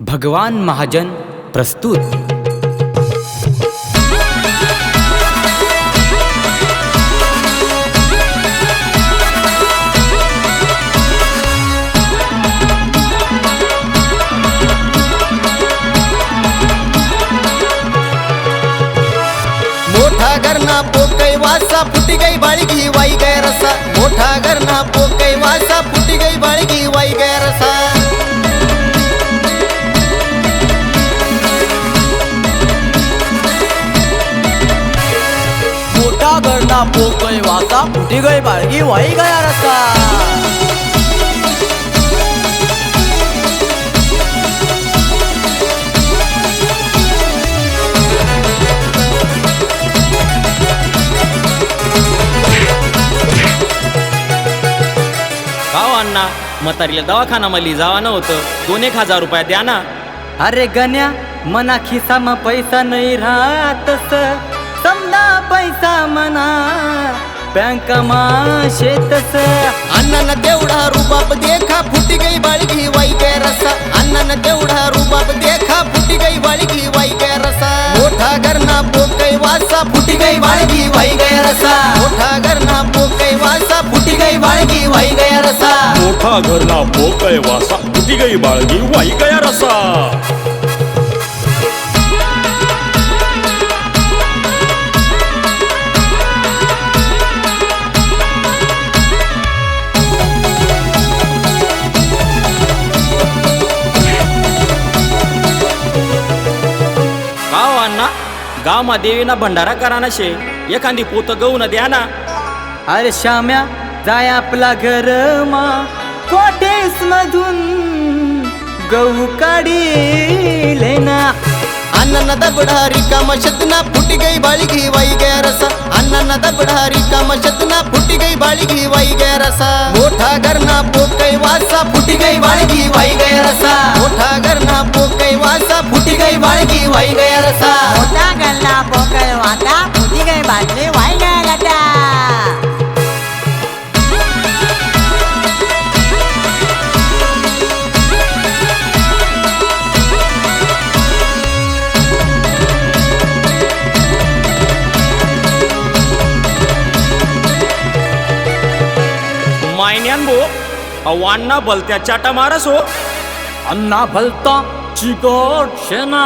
भगवान महाजन प्रस्तुत. मोठा घरना पोकई वासा फुटी गई बाळगी वाई गैरसा. मोठा घरना पोकई वासा फुटी गई बाळगी वाई गैरसा. पोकळी वासा फुटी गई बाळगी वाई गया रसा का हो अण्णा म्हातारीला दवाखाना मली जावा नव्हतं. दोन एक हजार रुपया द्या ना. अरे गण्या मना खिसा म पैसा नाही राहतस समजा पैसा मना बँक मा शेतस अण्णानं तेवढा रुबाब देखा फुटी गई बाळगी वाई गय रसा. अण्णानं तेवढा रुबाब देखा फुटी गई बाळगी वाई गय रसा. मोठा घरना पोकई वासा फुटी गई बाळगी वाई गय रसा. मोठा घरना पोकई वासा फुटी गई बाळगी वाई गय रसा. मोठा घरना पोकळ वासा फुटी गई बाळगी वाई गया रसा. गावमा देवीना भंडारा करा ना शे एखादी पोत गहू न द्या ना अरे श्याम्या जाय आपला घर मा कोटेस मधून गहू काढी लेना? अण्णांना दबडा रिकामा शतना फुटी गई बाळगी वाई गया रसा अण्णांना दबडा रिकामा शतना फुटी गई बाळगी वाई गया रसा मोठा घरना पोकई वासा फुटी गई बाळगी वाई गया रसा मोठा घरना पोकई वासा गई बाळगी वाई गया रसा. मोठा गल्ला पोकळ वाटा फुटी गई बाटली वाई गया गटा मायन्यान भो भलत्या चाटा मारस. हो अन्ना भलता चिकट शेना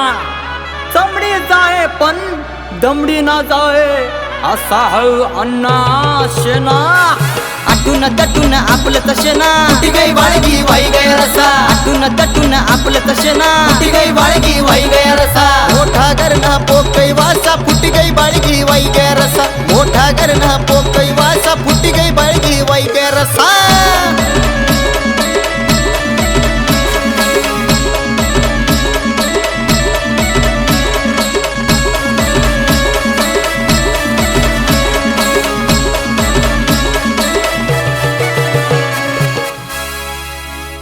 चमडी जाय पण दमडी ना जाय असा हळू अण्णा शेना आटून तटून आपलं तशेना ती गई बाळगी वाई गय रसा। आटून तटून आपलं तशेना ती गई बाळगी वाई गय रसा। मोठा गरणा पोकई वासा फुटी गई बाळगी वाई गय रसा। मोठा गरणा पोकई वासा फुटी गई बाळगी वाई गय रसा।